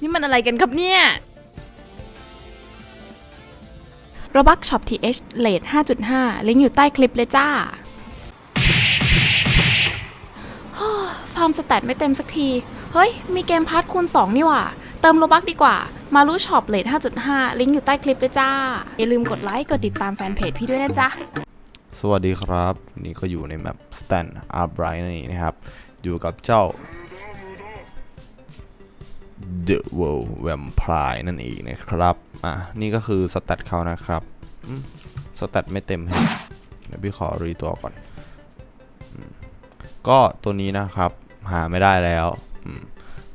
นี่มันอะไรกันครับเนี่ย Robux Shop TH เลท5.5 ลิงก์อยู่ใต้คลิปเลยจ้าฟาร์มสแตทไม่เต็มสักที เฮ้ย มีเกมพาร์ทคูณ 2 นี่หว่า เติมโลบักดีกว่า มารู้ช็อปเลท5.5 ลิงก์อยู่ใต้คลิปเลยจ้า อย่าลืมกดไลค์ กดติดตามแฟนเพจพี่ด้วยนะจ๊ะ สวัสดีครับนนี้ก็อยู่ในแมป Stan a r b r i g h t นั่นะครับ อยู่กับเจ้า The World Vampire นั่นเองนะครับ อะ นี่ก็คือสแตทเขานะครับสแตทไม่เต็มให้เดี๋ยวพี่ขอรีตัวก่อนอก็ตัวนี้นะครับ หาไม่ได้แล้ว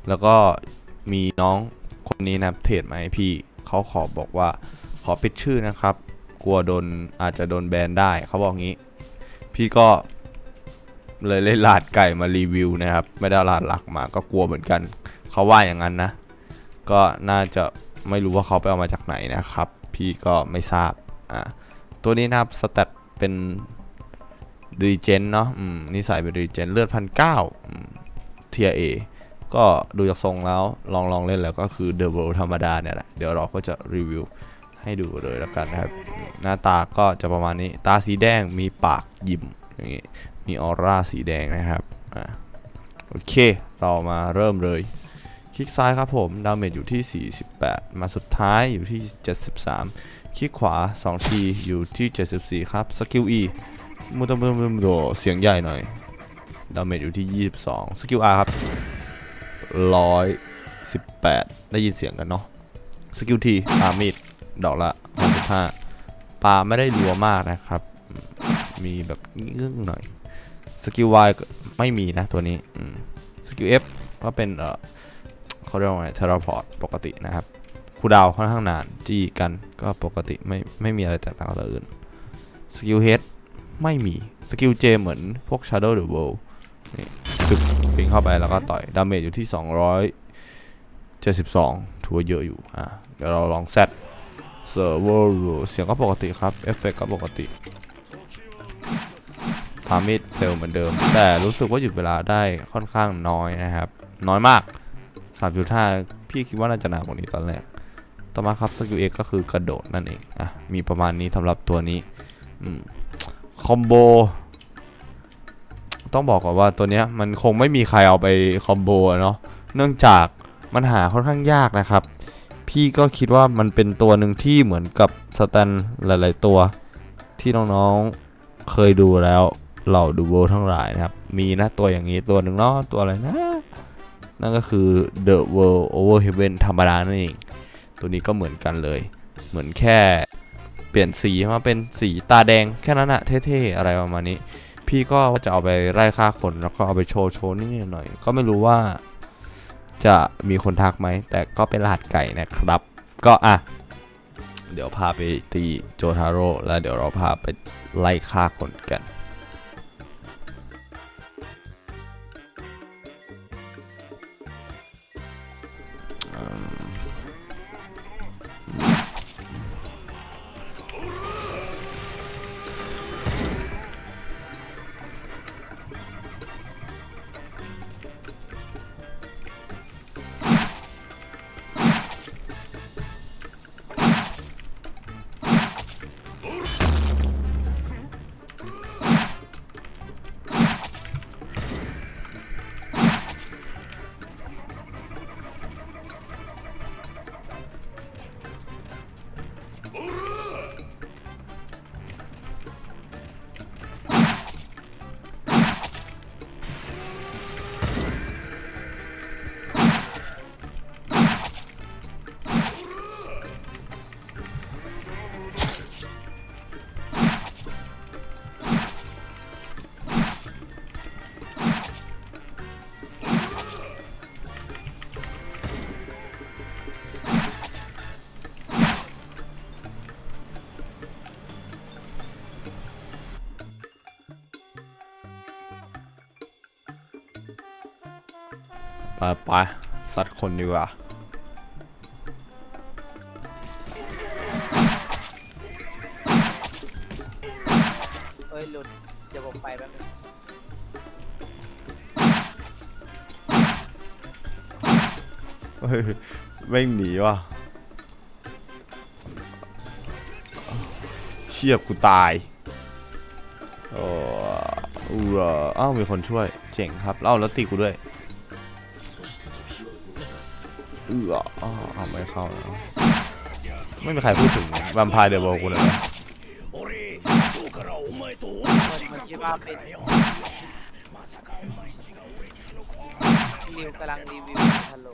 แล้วก็มีน้องคนนี้นะเทรดมาให้พี่ เขาขอบอกว่าขอปิดชื่อนะครับ กลัวโดนอาจจะโดนแบนได้ เขาบอกงี้ พี่ก็เลยเล่นลาดไก่มารีวิวนะครับ ไม่ได้ลาดหลักมาก็กลัวเหมือนกัน เขาว่าอย่างนั้นนะ ก็น่าจะไม่รู้ว่าเขาไปเอามาจากไหนนะครับ พี่ก็ไม่ทราบอะตัวนี้นะครับสแตทเป็นรีเจนเนาะอืมนิสัยเป็นรีเจนเลือดพันเก้าเทียเอก็ดูจากทรงแล้วลองลองเล่นแล้วก็คือเดอะเวิลธรรมดาเนี่ยแหละ เดี๋ยวเราก็จะรีวิวให้ดูเลยแล้วกันนะครับ หน้าตาก็จะประมาณนี้ ตาสีแดงมีปากยิ้มอย่างนี้ มีออร่าสีแดงนะครับ อ่า โอเค เรามาเริ่มเลย คลิกซ้ายครับผมดาเมจอยู่ที่ 48 มาสุดท้ายอยู่ที่ 73 คลิกขวา2ทีอยู่ที่ 74 ครับสกิล E มุตมุตมุตโดเสียงใหญ่หน่อยดาเมจอยู่ที่ 22 สกิล R ครับ 118 ได้ยินเสียงกันเนาะสกิล T ปามีดดอกละ65ปลาไม่ได้รัวมากนะครับ มีแบบเงื่องหน่อย สกิล Y ก็ไม่มีนะตัวนี้สกิล F ก็เป็นเออ เขาเรียกว่าไงเทเลพอร์ตปกตินะครับคูดาวค่อนข้างนานจี้กันก็ปกติไม่ไม่มีอะไรแตกต่างจากตัวอื่นสกิล H ไม่มีสกิล J เหมือนพวก Shadow the World นี่ตึกปิงเข้าไปแล้วก็ต่อย ดาเมจอยู่ที่ 272ถือว่าเยอะอยู่ อะ เดี๋ยวเราลอง Z เซิร์ฟเวอร์เสียงก็ปกติครับ เอฟเฟกก็ปกติพามิดเร็วเหมือนเดิม แต่รู้สึกว่าหยุดเวลาได้ค่อนข้างน้อยนะครับ น้อยมาก 3.5 พี่คิดว่าน่าจะหนากว่านี้ตอนแรก ต่อมาครับสกิลเอก็คือกระโดดนั่นเอง อะ มีประมาณนี้สำหรับตัวนี้คอมโบ ต้องบอกก่อนว่าตัวเนี้ยมันคงไม่มีใครเอาไปคอมโบเนาะ เนื่องจากมันหาค่อนข้างยากนะครับ พี่ก็คิดว่ามันเป็นตัวหนึ่งที่เหมือนกับสแตนหลาย ๆ ตัวที่น้องๆเคยดูแล้วเหล่าดูโวทั้งหลายนะครับ มีนะตัวอย่างนี้ตัวหนึ่งเนาะตัวอะไรนะ นั่นก็คือ The World Over Heaven ธรรมดานั่นเอง ตัวนี้ก็เหมือนกันเลย เหมือนแค่เปลี่ยนสีมาเป็นสีตาแดงแค่นั้นอะเท่ๆ อะไรประมาณนี้ พี่ก็จะเอาไปไล่ฆ่าคนแล้วก็เอาไปโชว์โชว์นิดหน่อยก็ไม่รู้ว่าจะมีคนทักไหม แต่ก็เป็นรหัสไก่นะครับ ก็อะ เดี๋ยวพาไปตีโจทาโร่แล้วเดี๋ยวเราพาไปไล่ฆ่าคนกัน ไปไปสัตว์คนดีกว่าเอ้ยหลุด เดี๋ยวผมไปแป๊บนึงเฮ้ยแม่งหนีว่ะเชี่ยกูตายโอ้อูเหรออ้าวมีคนช่วย เจ๋งครับเล่าแล้วตีกูด้วย เอออ้าวเอไม่เข้าแล้วไม่มีใครพูดถึงแวมไพร์เดอะบกูเลยนะมันมันคิดว่าเป็นนิวกำลังรีวิวฮัลโหล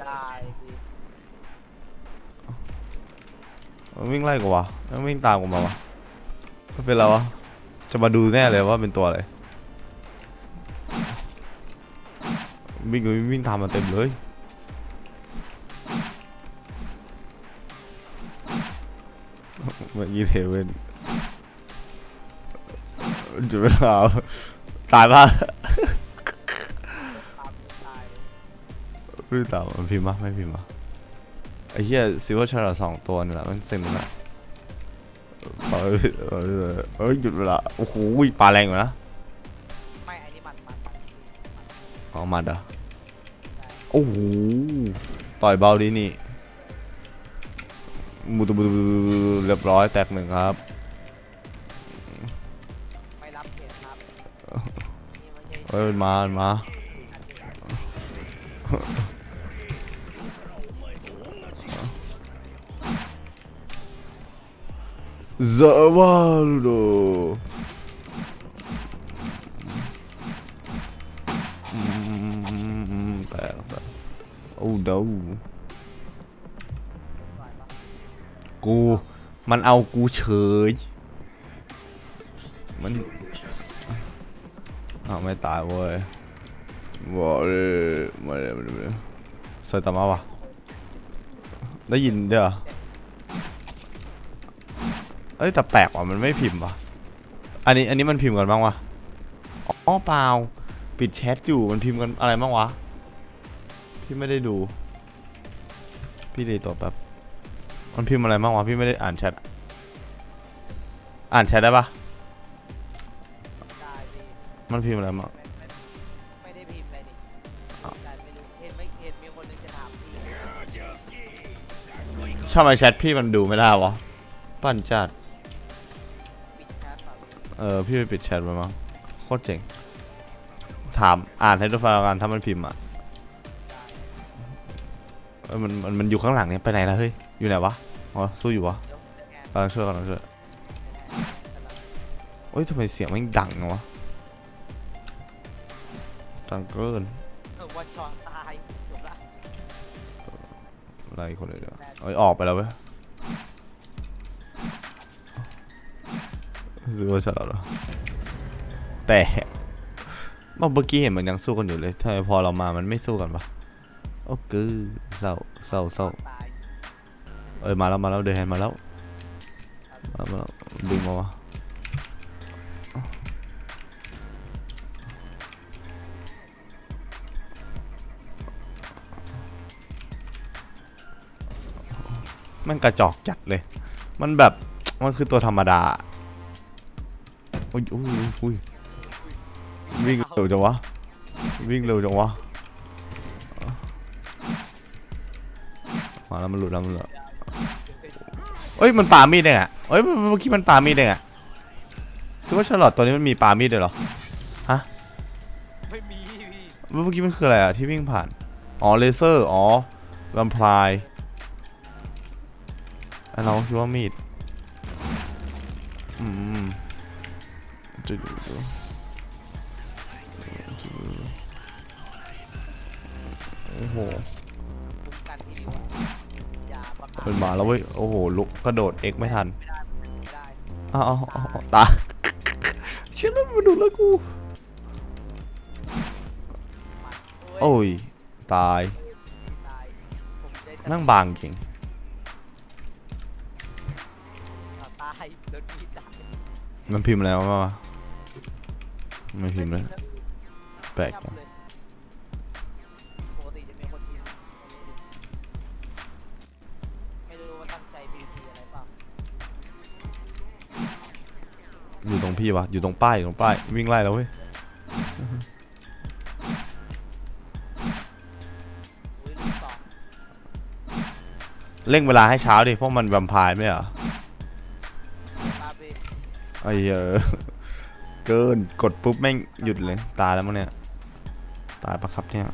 ได้พี่มันวิ่งไล่กูวะมันวิ่งตามกูมาวะมันเป็นอะไรวะ จะมาดูแน่เลยว่าเป็นตัวอะไร วิ่งวิ่งวิ่งตามมาเต็มเลยเมื่อกี้เทเวนจะเป็นเราตายปะตามตายไม่ตามมันพิมพ์ปะไม่พิมพ์ปะไอ้เหี้ยซิลเวอร์ชาร์สองตัวนี่แหละมันเซ็งมันอะเออเออเอ้ยหยุดเวลาโอ้โหปลาแรงอยู่นะไม่อันนี้มันมันมันเอามาดะ โอ้โหต่อยเบาดีนี่บุตุบุตุบุตุเรียบร้อยแตกหนึ่งครับไม่รับเขตครับเอ้ยมันมามันมาซาวาลูโด เดากูมันเอากูเฉย มันอ้าไม่ตายเว้ยว้าวเลยมาเลยมาเลยมาเลยเซอร์ตามาวะได้ยินเด้อเอ้ยแต่แปลกว่ะมันไม่พิมพ์ว่ะอันนี้อันนี้มันพิมพ์กันบ้างวะอ๋อเปล่า ปิดแชทอยู่มันพิมพ์กันอะไรบ้างวะ พี่ไม่ได้ดู พี่ดีตัวแป๊บมันพิมพ์อะไรบ้างวะพี่ไม่ได้อ่านแชทอ่านแชทได้ปะได้พี่มันพิมพ์อะไรบ้างไม่ไม่ไม่ได้พิมพ์อะไรนี่แต่ไม่รู้เห็นไม่เห็นมีคนหนึงจะถามพี่ทำไมแชทพี่มันดูไม่ได้วะปั่นจัดปิดแชทแบบเออพี่ไปปิดแชทไปมั้งโคตรเจ๋งถามอ่านให้ทุกฟังแล้วกันถ้ามันพิมพ์อะเออมันมันมันอยู่ข้างหลังเนี่ยไปไหนแล้วเฮ้ยอยู่ไหนวะอ๋อสู้อยู่วะเดี๋ยวจะแงนกำลังช่วยกำลังช่วยเอ้ยทำไมเสียงมันดังจังวะดังเกินเออวันชอนตายจบละอะไรคนเลยเดี๋ยวเอ้ยออกไปแล้วเว้ยซื้อว่าฉลาดเหรอแต่เมื่อกี้เห็นมันยังสู้กันอยู่เลยทำไมพอเรามามันไม่สู้กันวะ โอ้กือเศร้าเศร้าเศร้าเอ้ยมาแล้วมาแล้วเดินแฮนมาแล้วมาแล้วมาแล้วดึงมาวะมันกระจอกจัดเลย มันแบบ มันคือตัวธรรมดา โอ้ยโอ้ยโอ้ยวิ่งเร็วจังวะ วิ่งเร็วจังวะ มาแล้วมันหลุดแล้วมันหลุดแล้วเอ้ยมันปามีดได้ไงเอ้ยเมื่อกี้มันปามีดได้ไงซึ่งว่าชาร์ลอตตัวนี้มันมีปามีดด้วยเหรอไม่มีพี่เมื่อกี้มันคืออะไรอะที่วิ่งผ่านอ๋อเลเซอร์อ๋อลำพลายอันเราคิดว่ามีดอืมจะดูดูโอ้โห มันมาแล้วเว้ย โอ้โห ลุกกระโดดเอ็กไม่ทันไม่ได้ไม่ได้อ้าวอ้าวอ้าวตายฉันแล้วมาดูแล้วกูมันโอ้ย ตายตายผมได้แต่นั่งบางจริงตายโดนพี่ตายมันพิมพ์อะไรมาวะไม่พิมพ์เลยแปลกจัง งใจ PVP อะไรเปล่าอยู่ตรงพี่วะอยู่ตรงป้ายอยู่ตรงป้ายวิ่งไล่แล้วเว้ยอุ้ยลูกสองเร่งเวลาให้เช้าดิพวกมันแวมไพร์ไม่เหรอมาพี่ไอ้เหี้ยอะเกินกดปุ๊บแม่งหยุดเลย ตายแล้วมั้งเนี่ยตายปะครับเนี่ย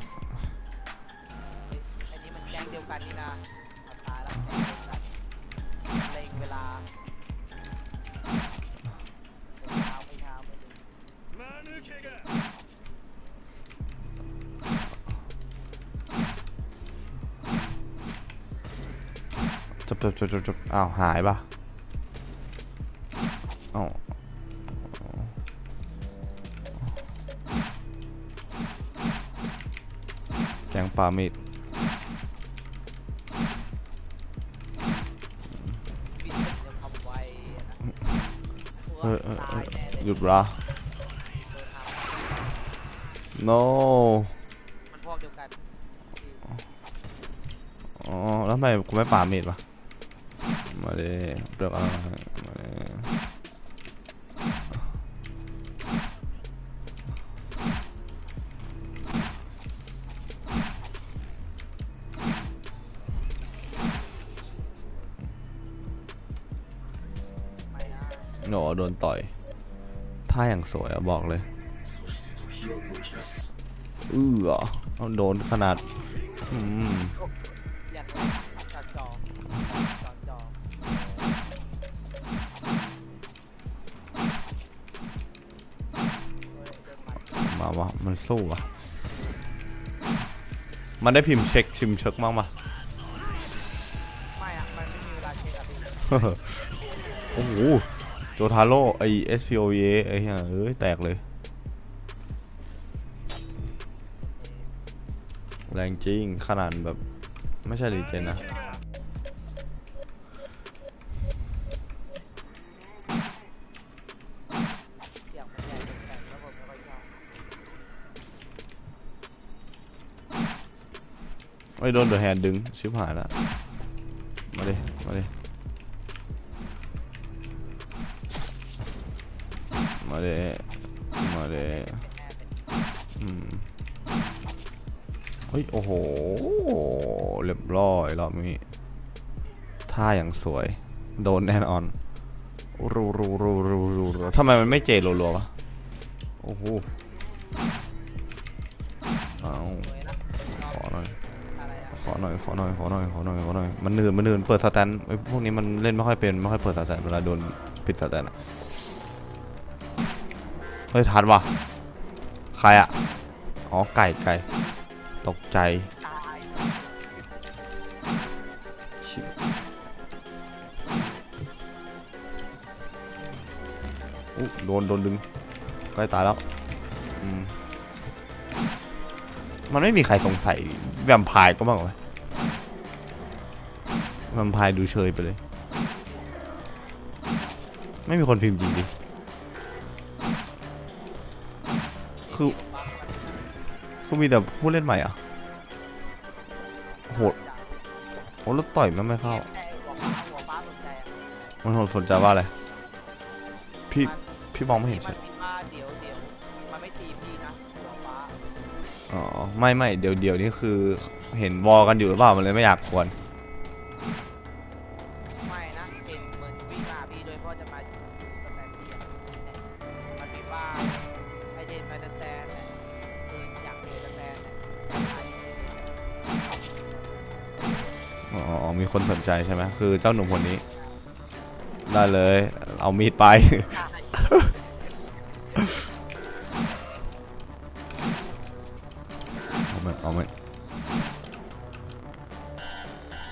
จบจบจบจบจบอ้าว หายปะอ้าวแกงปลามีดบินเป็นจะทำไวอะนะเออเออเอตาอยแน่เลยหยุดละโดนทำ no มันพวกเดียวกันอ๋อแล้วทำไมกูไม่ป่าเมดวะมาเลยเรื่องอะไรมาเลยหนอโดนต่อยท่าอย่างสวยอะบอกเลย อื้อเอเอาโดนขนาดอืมอยากจอจอจอจอดินมาวะมันสู้อะมันได้พิมพ์เช็คชิมเช็คบ้างปะไม่อะมันไม่มีเวลาเช็คอะพี่โอ้โหโจทาโร่ไอ SPOA ไอ้เหี้ยเอ้ยแตกเลย แรงจริง ขนาดแบบ ไม่ใช่รีเจนนะ ไม่ค่อยชอบไอ้ยโดนเดอะแฮนดึง ชิบหายละ มาดิ มาดิ มาดิ เฮ้ย โอ้โห เรียบร้อยรอบนี้ท่าอย่างสวย โดนแน่นอนรูรูรูรูรูรูทำไมมันไม่เจรัวๆวะ โอ้โห เอาขอหน่อย ขอหน่อย ขอหน่อย ขอหน่อย ขอหน่อย ขอหน่อย มันเนืนมันเนืนเปิดสแตนไอ้พวกนี้มันเล่นไม่ค่อยเป็น ไม่ค่อยเปิดสแตนเวลาโดนปิดสแตนเฮ้ยทันว่ะ ใครอะอ๋อ ไก่ไก่ ตกใจอุ๊โดน โดนดึงใกล้ตายแล้ว มันไม่มีใครสงสัยแวมพร์ก็บ้างเหรอแวมพร์ดูเชยไปเลย ไม่มีคนพิมพ์จริงดิคือ บังมันคือมีแต่ผู้เล่นใหม่อะโหดโหแล้วต่อยมันไม่เข้าไม่ได้หัวฟ้าหัวฟ้าสนใจอะมันโหดสนใจว่าอะไร พี่มันพี่มองไม่เห็นมัใช่นมีว่าเดี๋ยวเดี๋ยวมันไม่ตีพี่นะหัวฟ้าอ๋อ ไม่ไม่เดี๋ยวเดี๋ยวนี่คือ เห็นวอลกันอยู่หรือเปล่า มันเลยไม่อยากกวน คนสนใจใช่ไหมคือเจ้าหนุ่มคนนี้ ได้เลย เอามีดไป เอาไหมเอาไหม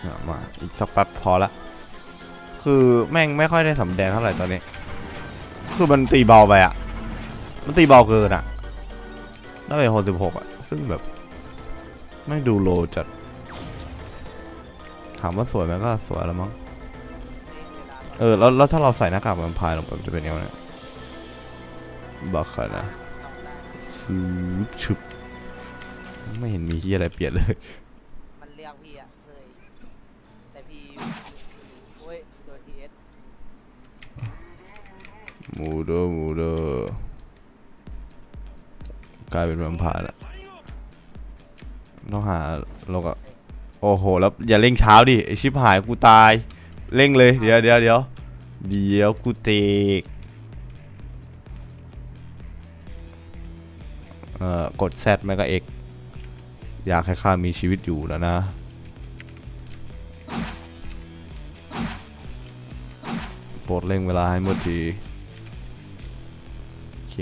เนี่ยมา อีกสักแป๊บพอละ คือแม่งไม่ค่อยได้สำแดงเท่าไหร่ตอนนี้ คือมันตีเบาไปอะมันตีเบาเกินอะได้ไปหกสิบหกอะซึ่งแบบ ไม่งดูโลจัด ถามว่าสวยไหมก็สวยแล้วมั้ง เออแล้วแล้วถ้าเราใส่หน้ากากแวมไพร์ลงไปมันจะเป็นยังไงเนี่ยบักขนะซื้อชึบไม่เห็นมีที่อะไรเปลี่ยนเลย มันเรียกพี่อะเคย แต่พี่โอ้ยโดนทีเอสหมูเดอหมูเดอกลายเป็นแวมไพร์แล้วต้องหาเราก็ โอ้โห แล้วอย่าเร่งเช้าดิไอชิบหายกูตาย เร่งเลย เดี๋ยวเดี๋ยวเดี๋ยวเดี๋ยวกูเตกเอ่อกด Z ไม่ก็ X อยากให้ข้ามีชีวิตอยู่แล้วนะ โปรดเร่งเวลาให้หมดที โอเค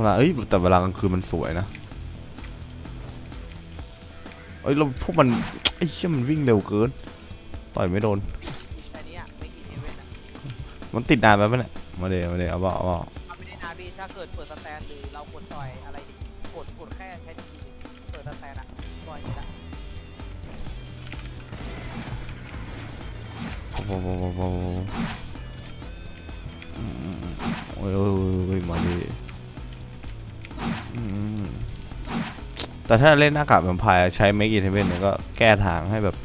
เวลาเอ้ยแต่เวลากลางคืนมันสวยนะเอ้ยเราพวกมันไอ้เชี่ยมันวิ่งเร็วเกิน ต่อยไม่โดน แต่เนี้ยไม่กี่เทเว่นอะมันติดนานไปปะเนี่ยมาเดี๋ยวมาเดี๋ยวเอาบอกเอาบอกเอาไม่ได้นาพี่ถ้าเกิดเปิดสแตนหรือเรากดต่อยอะไรดิกดกดแค่ใช้ทีเปิดสแตนอะต่อยนี่ละโอ้โหโอ้โหโอ้โหอืมโอ้ยโอ้ยโอ้ยโอ้ยมาดิอืม แต่ถ้าเล่นหน้ากากแวมไพร์ใช้ Make It Heaven เนี่ยก็แก้ทางให้แบบ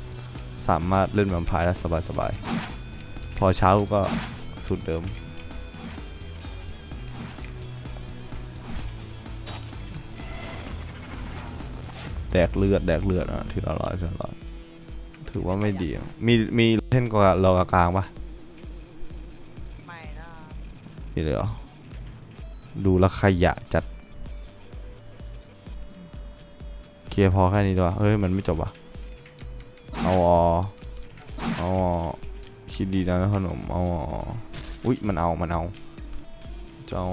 สามารถเล่นแวมไพร์ได้สบายๆ พอเช้าก็สุดเดิม แดกเลือดแดกเลือดอะทีละร้อยทีละร้อยถือว่าไม่ดีอะมีมีเล่นกับเรากับกลางปะไม่นะมีเลยเหรอดูแลวขยะจัด เคลียร์พอแค่นี้ดีกว่าเฮ้ยมันไม่จบว่ะเอาออเอาออคิดดีนะขนมเอาอออุ้ยมันเอา มันเอาจะเอา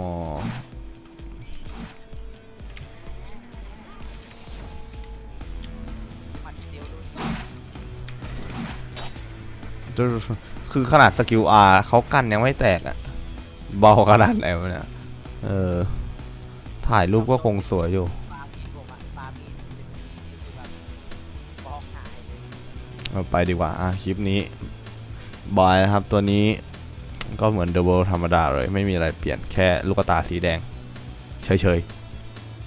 คือขนาดสกิล R เขากันยังไม่แตกอะเบาขนาดไหนวะเนี่ย เออ ถ่ายรูปก็คงสวยอยู่ เอาไปดีกว่าอะคลิปนี้บอยนะครับตัวนี้ก็เหมือนเดอะเวิลด์ธรรมดาเลย ไม่มีอะไรเปลี่ยนแค่ลูกตาสีแดง เฉยๆ